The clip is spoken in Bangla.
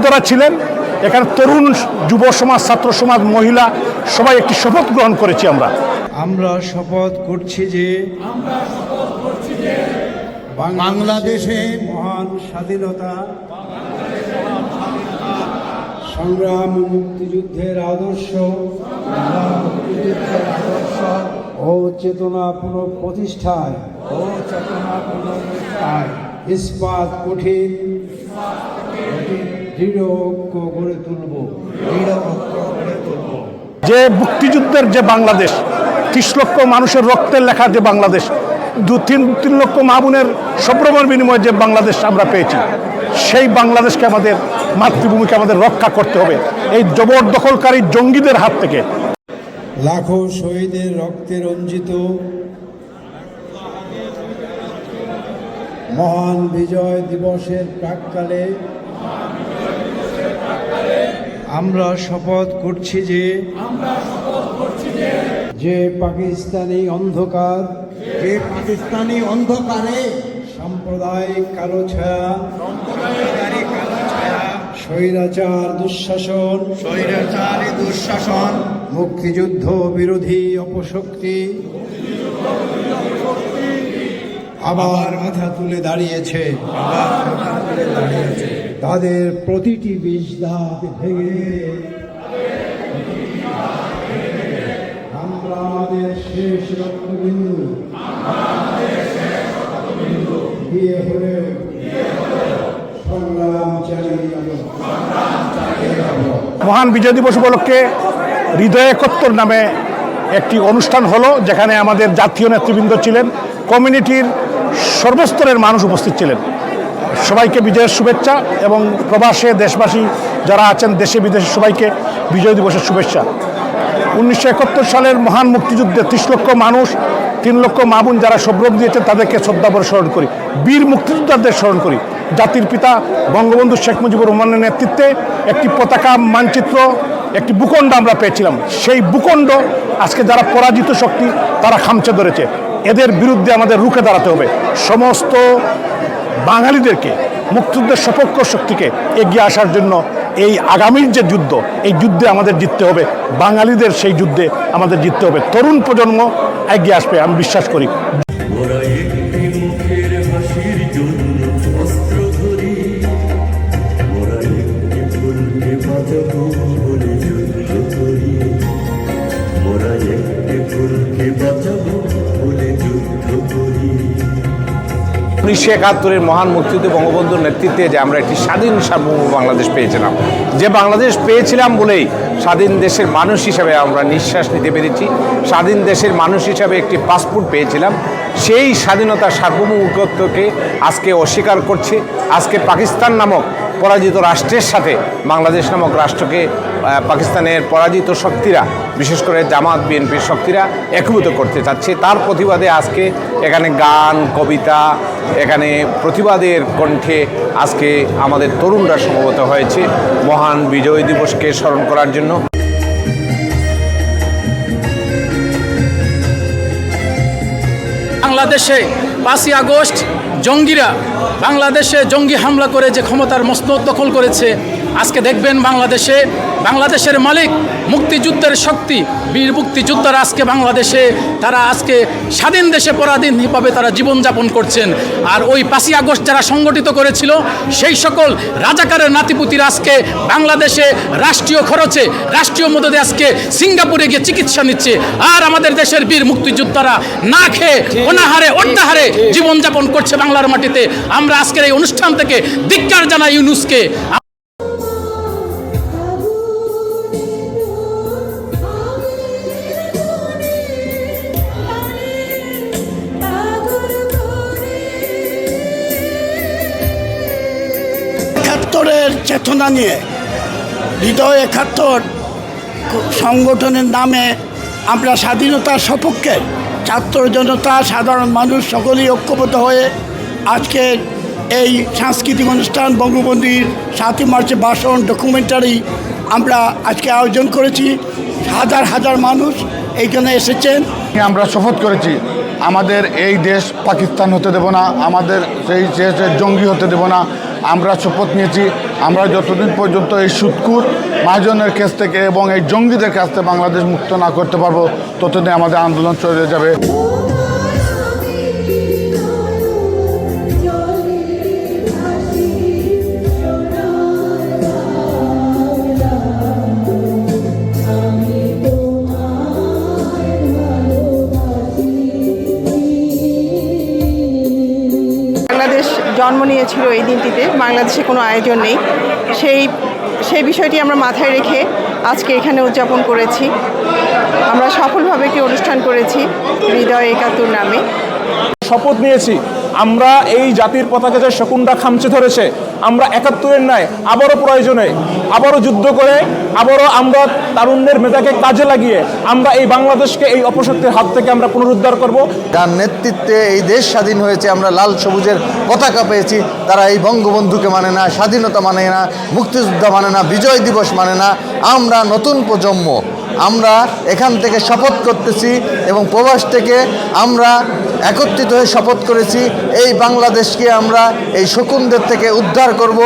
মুক্তিযোদ্ধারা ছিলেন। এখানে তরুণ যুব সমাজ ছাত্র সমাজ মহিলা সবাই একটি শপথ গ্রহণ করেছি আমরা। আমরা শপথ করছি যে বাংলাদেশে মহান স্বাধীনতা সংগ্রাম ও মুক্তিযুদ্ধের আদর্শ ও চেতনা পুনঃপ্রতিষ্ঠায়। ও চেতনা পুনঃপ্রতিষ্ঠায়। ইস্পাত কঠিন। দৃঢ় ঐক্য গড়ে তুলব। দৃঢ় ঐক্য গড়ে তুলব। যে মুক্তিযুদ্ধের যে বাংলাদেশ ত্রিশ লক্ষ মানুষের রক্তের লেখা যে বাংলাদেশ দু তিন তিন লক্ষ মামুনের সপ্রমাণ বিনিময়ে যে বাংলাদেশ আমরা পেয়েছি সেই বাংলাদেশকে আমাদের মাতৃভূমিকে আমাদের রক্ষা করতে হবে। এই জবরদখলকারী জঙ্গিদের হাত থেকে। লাখো শহীদের রক্তে রঞ্জিত মহান বিজয় দিবসের প্রাককালে আমরা শপথ করছি যে যে পাকিস্তানি অন্ধকার যে পাকিস্তানি অন্ধকারে সাম্প্রদায়িক কালো ছায়া স্বৈরাচার দুঃশাসন স্বৈরাচারী দুঃশাসন মুক্তিযুদ্ধ বিরোধী অপশক্তি আবার মাথা তুলে দাঁড়িয়েছে। তাদের প্রতিটি বিষ দাঁত ভেঙে আমরা আমাদের শেষ রক্তবিন্দু। হলে সংগ্রাম চালিয়ে মহান বিজয় দিবস উপলক্ষে হৃদয় একত্তর নামে একটি অনুষ্ঠান হলো, যেখানে আমাদের জাতীয় নেতৃবৃন্দ ছিলেন, কমিউনিটির সর্বস্তরের মানুষ উপস্থিত ছিলেন। সবাইকে বিজয়ের শুভেচ্ছা এবং প্রবাসে দেশবাসী যারা আছেন, দেশে বিদেশে সবাইকে বিজয় দিবসের শুভেচ্ছা। উনিশশো একাত্তর সালের মহান মুক্তিযুদ্ধে ত্রিশ লক্ষ মানুষ, তিন লক্ষ মামুন যারা সব্রম দিয়েছেন, তাদেরকে শ্রদ্ধাভরে স্মরণ করি। বীর মুক্তিযোদ্ধাদের স্মরণ করি। জাতির পিতা বঙ্গবন্ধু শেখ মুজিবুর রহমানের নেতৃত্বে একটি পতাকা মানচিত্র, একটি ভূখণ্ড আমরা পেয়েছিলাম। সেই ভূখণ্ড আজকে যারা পরাজিত শক্তি, তারা খামচে ধরেছে। এদের বিরুদ্ধে আমাদের রুখে দাঁড়াতে হবে। সমস্ত বাঙালিদেরকে, মুক্তিযুদ্ধের সপক্ষ শক্তিকে এগিয়ে আসার জন্য এই আগামীর যে যুদ্ধ, এই যুদ্ধে আমাদের জিততে হবে। বাঙালিদের সেই যুদ্ধে আমাদের জিততে হবে। তরুণ প্রজন্ম এগিয়ে আসবে, আমি বিশ্বাস করি। উনিশশো একাত্তরের মহান মুক্তিযুদ্ধ বঙ্গবন্ধুর নেতৃত্বে যে আমরা একটি স্বাধীন সার্বভৌম বাংলাদেশ পেয়েছিলাম। যে বাংলাদেশ পেয়েছিলাম বলেই স্বাধীন দেশের মানুষ হিসাবে আমরা নিঃশ্বাস নিতে পেরেছি। স্বাধীন দেশের মানুষ হিসাবে একটি পাসপোর্ট পেয়েছিলাম। সেই স্বাধীনতা সার্বভৌমত্বকে আজকে অস্বীকার করছে। আজকে পাকিস্তান নামক পরাজিত রাষ্ট্রের সাথে বাংলাদেশ নামক রাষ্ট্রকে পাকিস্তানের পরাজিত শক্তিরা, বিশেষ করে জামাত বিএনপির শক্তিরা একভূত করতে চাচ্ছে। তার প্রতিবাদে আজকে এখানে গান, কবিতা, এখানে প্রতিবাদের কণ্ঠে আজকে আমাদের তরুণরা সমবেত হয়েছে। মহান বিজয় দিবসকে স্মরণ করার জন্য। বাংলাদেশে পাঁচই আগস্ট জঙ্গিরা বাংলাদেশে জঙ্গি হামলা করে যে ক্ষমতার মসনদ দখল করেছে, আজকে দেখবেন বাংলাদেশে বাংলাদেশের মালিক, মুক্তিযুদ্ধের শক্তি, বীর মুক্তিযোদ্ধারা আজকে বাংলাদেশে, তারা আজকে স্বাধীন দেশে পরাধীন পরাধীনভাবে তারা জীবনযাপন করছেন। আর ওই পাঁচই আগস্ট যারা সংগঠিত করেছিল, সেই সকল রাজাকারের নাতিপুতিরা আজকে বাংলাদেশে রাষ্ট্রীয় খরচে, রাষ্ট্রীয় মদদে আজকে সিঙ্গাপুরে গিয়ে চিকিৎসা নিচ্ছে। আর আমাদের দেশের বীর মুক্তিযোদ্ধারা না খেয়ে অনাহারে, অর্ধাহারে জীবনযাপন করছে বাংলার মাটিতে আমরা আজকের এই অনুষ্ঠান থেকে ধিক্কার জানাই ইউনুসকে। চেতনা নিয়ে, হৃদয় একাত্তর সংগঠনের নামে আমরা স্বাধীনতার সপক্ষে ছাত্র জনতা, সাধারণ মানুষ সকলেই ঐক্যবদ্ধ হয়ে আজকের এই সাংস্কৃতিক অনুষ্ঠান বঙ্গবন্ধুর সাতই মার্চে ভাষণ ডকুমেন্টারি আমরা আজকে আয়োজন করেছি। হাজার হাজার মানুষ এইখানে এসেছেন। আমরা শপথ করেছি, আমাদের এই দেশ পাকিস্তান হতে দেব না, আমাদের সেই দেশে জঙ্গি হতে দেব না। আমরা শপথ নিয়েছি, আমরা যতদিন পর্যন্ত এই সুৎকুর মহাজনের কাছ থেকে এবং এই জঙ্গিদের কাছ থেকে বাংলাদেশ মুক্ত না করতে পারব, ততদিন আমাদের আন্দোলন চলে যাবে। বাংলাদেশ জন্ম নিয়েছিল এই দিনটিতে, বাংলাদেশে কোনো আয়োজন নেই। সেই সেই বিষয়টি আমরা মাথায় রেখে আজকে এখানে উদযাপন করেছি। আমরা সফলভাবে একটি অনুষ্ঠান করেছি, হৃদয় একাত্তর নামে। শপথ নিয়েছি। আমরা এই জাতির পতাকা যে শকুনটা খামচে ধরেছে, আমরা একাত্তরের নাই আবারও প্রয়োজনে, আবারও যুদ্ধ করে, আবারও আমরা তারুণ্যের মেধাকে কাজে লাগিয়ে আমরা এই বাংলাদেশকে এই অপশক্তির হাত থেকে আমরা পুনরুদ্ধার করব। যার নেতৃত্বে এই দেশ স্বাধীন হয়েছে, আমরা লাল সবুজের পতাকা পেয়েছি, তারা এই বঙ্গবন্ধুকে মানে না, স্বাধীনতা মানে না, মুক্তিযুদ্ধ মানে না, বিজয় দিবস মানে না, আমরা নতুন প্রজন্ম, আমরা এখান থেকে শপথ করতেছি এবং প্রবাস থেকে আমরা একত্রিত হয়ে শপথ করেছি এই বাংলাদেশকে আমরা এই শকুনদের থেকে উদ্ধার করব।